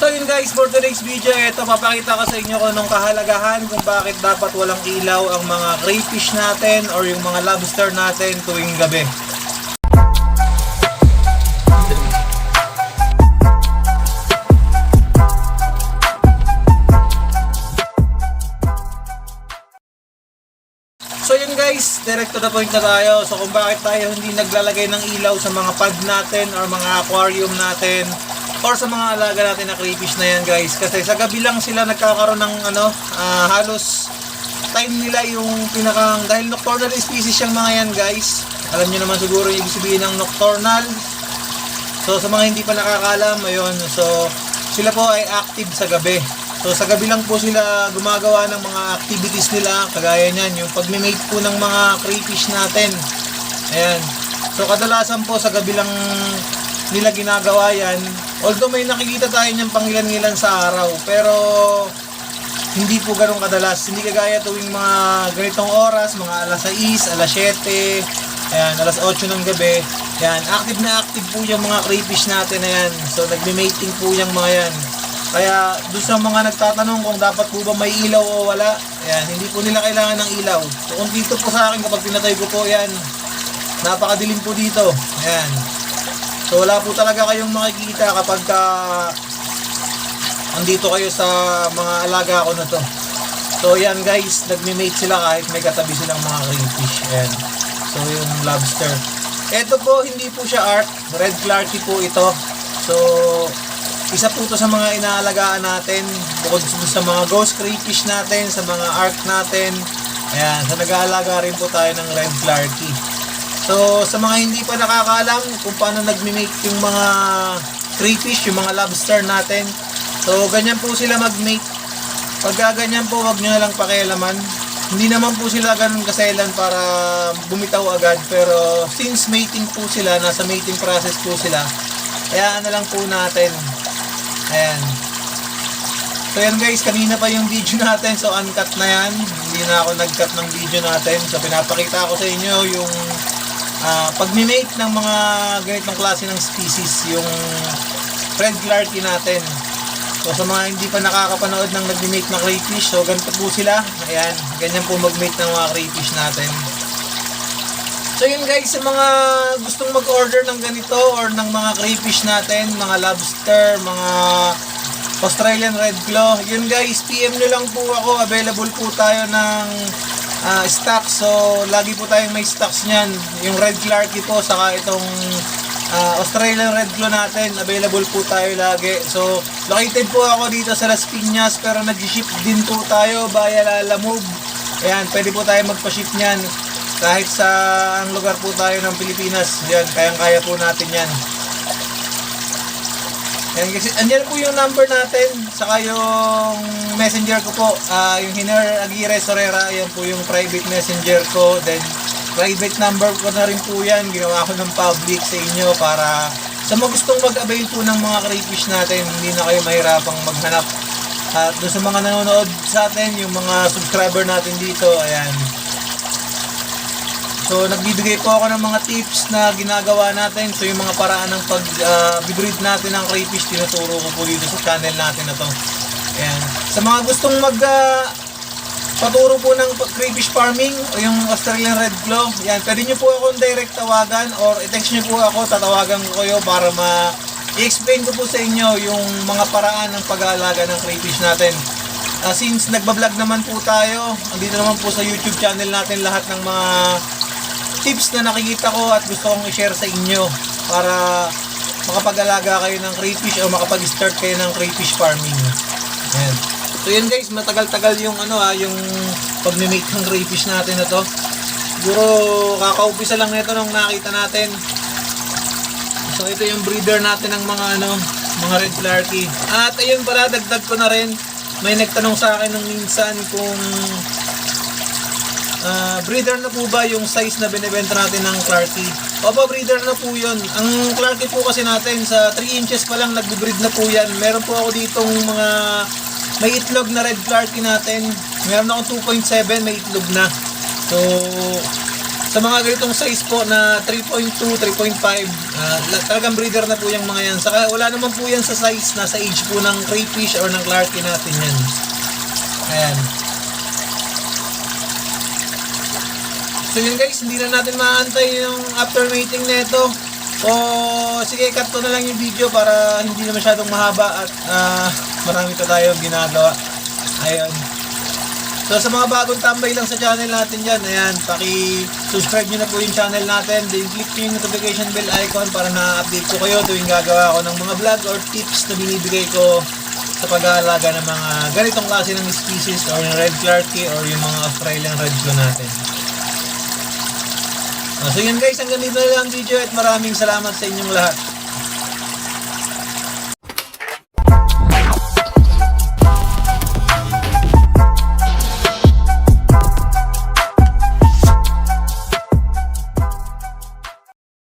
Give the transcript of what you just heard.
So yun guys, for today's video, ito papakita ko sa inyo kung anong kahalagahan kung bakit dapat walang ilaw ang mga crayfish natin or yung mga lobster natin tuwing gabi. So yun guys, direct to the point na tayo. So kung bakit tayo hindi naglalagay ng ilaw sa mga pad natin or mga aquarium natin or sa mga alaga natin na crayfish na yan guys. Kasi sa gabi lang sila nagkakaroon ng ano, ah, halos time nila yung pinakang, dahil nocturnal species yung mga yan guys. Alam nyo naman siguro yung ibig sabihin ng nocturnal. So sa mga hindi pa nakakalam, ayun, so sila po ay active sa gabi. So sa gabi lang po sila gumagawa ng mga activities nila, kagaya niyan, yung pagme-mate po ng mga crayfish natin. Ayan. So kadalasan po sa gabi lang nila ginagawa yan. Although may nakikita tayo niyang pangilan-ngilan sa araw, pero hindi po ganun kadalas. Hindi kagaya tuwing mga ganitong oras, mga alas 6, alas 7, ayan, alas 8 ng gabi. Yan, active na active po yung mga crayfish natin na yan. So, nagme-mating po yung mga yan. Kaya, doon sa mga nagtatanong kung dapat po ba may ilaw o wala, ayan, hindi po nila kailangan ng ilaw. So, kung dito po sa akin, kapag pinatay ko po yan, napakadilim po dito. Ayan. So, wala po talaga kayong makikita kapag ka andito kayo sa mga alaga ko na to. So yan guys, nagme-mate sila kahit may katabi silang mga crayfish. Ayan. So yung lobster. Ito po, hindi po siya art. Red clarky po ito. So, isa po to sa mga inaalagaan natin. Bukod sa mga ghost crayfish natin, sa mga art natin. Ayan, so nag-aalaga rin po tayo ng red clarky. So, sa mga hindi pa nakakaalam kung paano nagme-mate yung mga crayfish, yung mga lobster natin. So, ganyan po sila mag-mate. Pagka ganyan po, wag nyo na lang pakialaman. Hindi naman po sila ganun kaselan para bumitaw agad. Pero, since mating po sila, nasa mating process po sila, hayaan na lang po natin. Ayan. So yan guys, kanina pa yung video natin. So uncut na yan. Hindi na ako nag-cut ng video natin. So pinapakita ko sa inyo yung uh, pag-mate ng mga ganitong klase ng species. Yung red clarky natin. So sa mga hindi pa nakakapanood ng nag-mate ng crayfish, so ganito po sila. Ayan, ganyan po mag-mate ng mga crayfish natin. So yun guys, sa mga gustong mag-order ng ganito or ng mga crayfish natin, mga lobster, mga Australian Red Claw, yun guys, PM nyo lang po ako, available po tayo ng ah, stock. So lagi po tayong may stocks niyan. Yung Red Clarky po, saka itong ah, Australian Red Claw natin, available po tayo lagi. So located po ako dito sa Las Piñas, pero nag-ship din po tayo via Lalamove. Ayan, pwede po tayo magpa-ship niyan kahit sa ang lugar po tayo ng Pilipinas, yan, kayang-kaya po natin yan. Yan kasi, andyan po yung number natin, saka yung messenger ko po, ah yung Hiner Aguirre Sorera, yan po yung private messenger ko, then private number ko na rin po yan, ginawa ko ng public sa inyo para sa mga gustong mag-avail po ng mga crayfish natin, hindi na kayo mahirapang maghanap. At doon sa mga nanonood sa atin, yung mga subscriber natin dito, ayan, So, nagbibigay po ako ng mga tips na ginagawa natin. So, yung mga paraan ng pag-breed natin ng crayfish, tinuturo ko po dito sa channel natin na to. Ayan. Sa mga gustong mag ah, paturo po ng crayfish farming o yung Australian Red Claw, yan, pwede nyo po akong direct tawagan or i-text nyo po ako, tatawagan ko kayo para ma i-explain ko po sa inyo yung mga paraan ng pag-aalaga ng crayfish natin. Ah, since nagbablog naman po tayo, andito naman po sa YouTube channel natin lahat ng mga tips na nakikita ko at gusto kong i-share sa inyo para makapag-alaga kayo ng crayfish o makapag-start kayo ng crayfish farming. Ayan. So yun guys, matagal-tagal yung ano ah, yung pag-make ng crayfish natin na to. Siguro kakaumpisa lang nito nung nakita natin. So ito yung breeder natin ng mga ano, mga red clarky. At ayun pala, dagdag ko na rin. May nagtanong sa akin nung minsan kung Ah, breeder na po ba yung size na binibenta natin ng Clarky? Opo, breeder na po yun. Ang Clarky po kasi natin, sa 3 inches pa lang nagbe-breed na po yan. Meron po ako ditong mga may itlog na red Clarky natin. Meron akong 2.7, may itlog na. So, Sa mga ganitong size po na 3.2, 3.5, ah, la- talagang breeder na po yung mga yan. Saka wala naman po yan sa size, nasa age po ng crayfish or ng clarky natin yan. Ayan. So yun guys, hindi na natin maantay yung after mating nito. O sige, cut ko na lang yung video para hindi na masyadong mahaba at ah, marami pa tayong ginagawa. Ayun. So sa mga bagong tambay lang sa channel natin dyan, ayan, paki-subscribe nyo na po yung channel natin. Then click nyo yung notification bell icon para na-update ko kayo tuwing gagawa ako ng mga vlog or tips na binibigay ko sa pag-aalaga ng mga ganitong klase ng species or yung red clarky or yung mga Australian red blue natin. Ah, So yun guys, hanggang dito na lang ang video at maraming salamat sa inyong lahat.